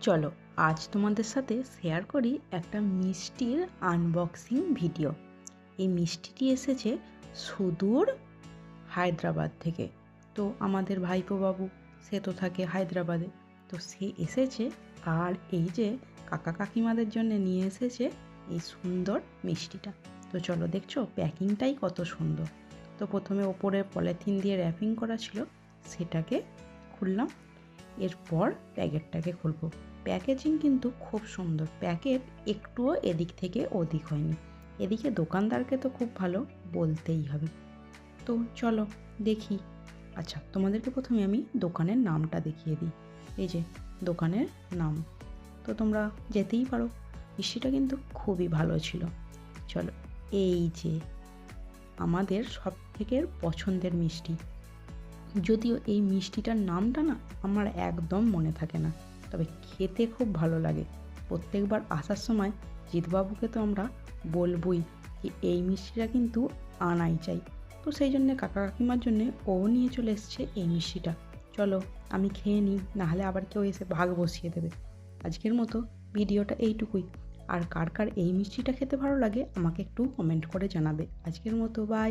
চলো, আজ তোমাদের সাথে শেয়ার করি একটা মিষ্টির আনবক্সিং ভিডিও এই মিষ্টিটি এসেছে সুদূর হায়দ্রাবাদ থেকে। তো আমাদের ভাইপো বাবু, সে তো থাকে হায়দ্রাবাদে। তো সে এসেছে আর এই যে কাকা কাকিমাদের জন্য নিয়ে এসেছে এই সুন্দর মিষ্টিটা। তো চলো, দেখছ, প্যাকিংটাই কত সুন্দর। তো প্রথমে ওপরে পলিথিন দিয়ে র্যাপিং করা ছিল, সেটাকে খুললাম। এরপর প্যাকেটটাকে খুলবো। প্যাকেজিং কিন্তু খুব সুন্দর। প্যাকেট একটুও এদিক থেকে ওদিক হয়নি। এদিকে দোকানদারকে তো খুব ভালো বলতেই হবে। তো চলো দেখি। আচ্ছা তোমাদেরকে প্রথমে আমি দোকানের নামটা দেখিয়ে দিই। এই যে দোকানের নাম। তো তোমরা যেতেই পারো। মিষ্টিটা কিন্তু খুবই ভালো ছিল। চলো, এই যে আমাদের সব থেকে পছন্দের মিষ্টি। যদিও এই মিষ্টিটার নামটা না আমার একদম মনে থাকে না। তবে খেতে খুব ভালো লাগে। প্রত্যেকবার আসার সময় জিতবাবুকে তো আমরা বলবই যে এই মিষ্টিটা কিন্তু আনাই চাই। তো সেই জন্যে কাকা কাকিমার জন্যে ও নিয়ে চলে এসছে এই মিষ্টিটা। চলো আমি খেয়ে নিই, নাহলে আবার কেউ এসে ভাগ বসিয়ে দেবে। আজকের মতো ভিডিওটা এইটুকুই। আর কার কার এই মিষ্টিটা খেতে ভালো লাগে আমাকে একটু কমেন্ট করে জানাবে। আজকের মতো বাই